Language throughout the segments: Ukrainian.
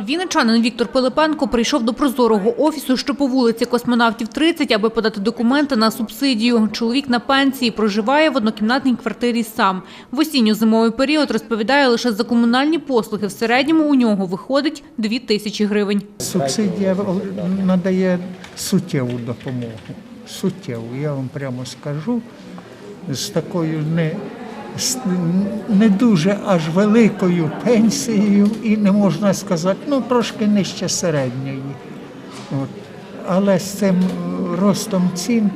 Вінничанин Віктор Пилипенко прийшов до прозорого офісу, що по вулиці Космонавтів 30, аби подати документи на субсидію. Чоловік на пенсії проживає в однокімнатній квартирі сам. В осінньо-зимовий період розповідає лише за комунальні послуги. В середньому у нього виходить 2 тисячі гривень. Субсидія надає суттєву допомогу. Суттєву, я вам прямо скажу, з такою не, з не дуже аж великою пенсією, і не можна сказати, ну трошки нижче середньої. От. Але з цим ростом цін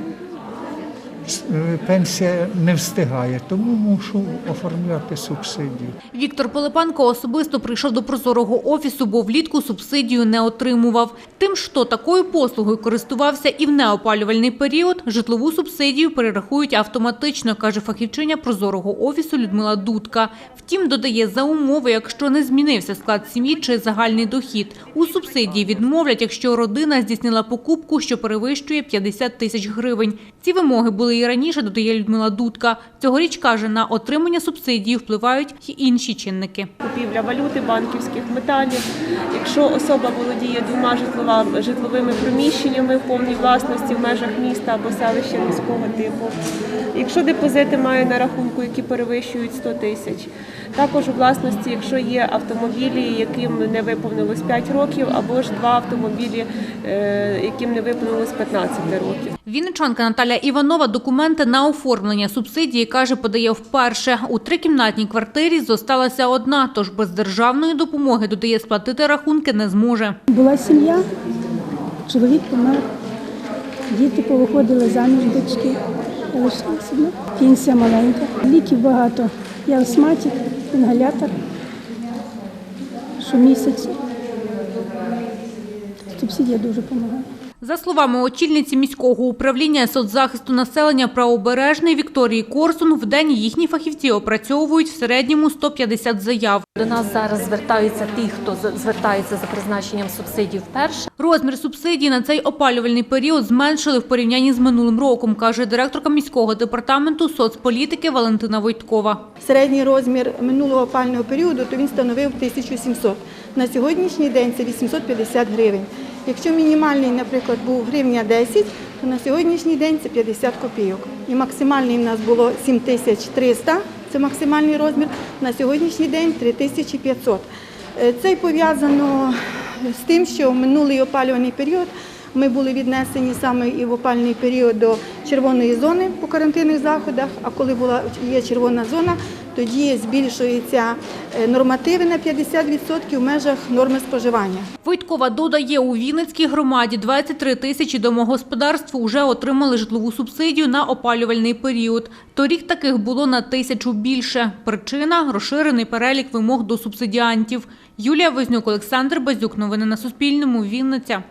пенсія не встигає, тому мушу оформляти субсидію. Віктор Пилипенко особисто прийшов до прозорого офісу, бо влітку субсидію не отримував. Тим, що такою послугою користувався і в неопалювальний період, житлову субсидію перерахують автоматично, каже фахівчиня прозорого офісу Людмила Дудка. Втім, додає за умови, якщо не змінився склад сім'ї чи загальний дохід. У субсидії відмовлять, якщо родина здійснила покупку, що перевищує 50 тисяч гривень. Ці вимоги були і раніше, додає Людмила Дудка. Цьогоріч каже, на отримання субсидії впливають й інші чинники. купівля валюти, банківських металів. Якщо особа володіє двома житловими приміщеннями в повній власності в межах міста або селища міського типу. Якщо депозити має на рахунку, які перевищують 100 тисяч. Також у власності, якщо є автомобілі, яким не виповнилось 5 років, або ж два автомобілі, е, яким не виповнилось 15 років. Вінничанка Наталя Іванова документи на оформлення субсидії, каже, подає вперше. У трикімнатній квартирі зосталася одна, тож без державної допомоги, додає, сплатити рахунки не зможе. Була сім'я, чоловік помер, діти повиходили заміж дочки. Я лишилася. Пенсія маленька, ліків багато. Я астматик, інгалятор щомісяці. Субсидія дуже допомагає. За словами очільниці міського управління соцзахисту населення правобережної Вікторії Корсун, в день їхні фахівці опрацьовують в середньому 150 заяв. До нас зараз звертаються ті, хто з- звертається за призначенням субсидій вперше. Розмір субсидій на цей опалювальний період зменшили в порівнянні з минулим роком, каже директорка міського департаменту соцполітики Валентина Войткова. Середній розмір минулого опального періоду то він становив 1700. На сьогоднішній день це 850 гривень. Якщо мінімальний, наприклад, був гривня 10, то на сьогоднішній день це 50 копійок. І максимальний в нас було 7300, це максимальний розмір, на сьогоднішній день 3500. Е, Це пов'язано з тим, що в минулий опалювальний період ми були віднесені саме і в опальний період до червоної зони по карантинних заходах. А коли була є червона зона, тоді збільшуються е, нормативи на 50% в межах норми споживання. Войткова додає, у Вінницькій громаді 23 тисячі домогосподарств вже отримали житлову субсидію на опалювальний період. Торік таких було на тисячу більше. Причина – розширений перелік вимог до субсидіантів. Юлія Вознюк, Олександр Базюк. Новини на Суспільному. Вінниця.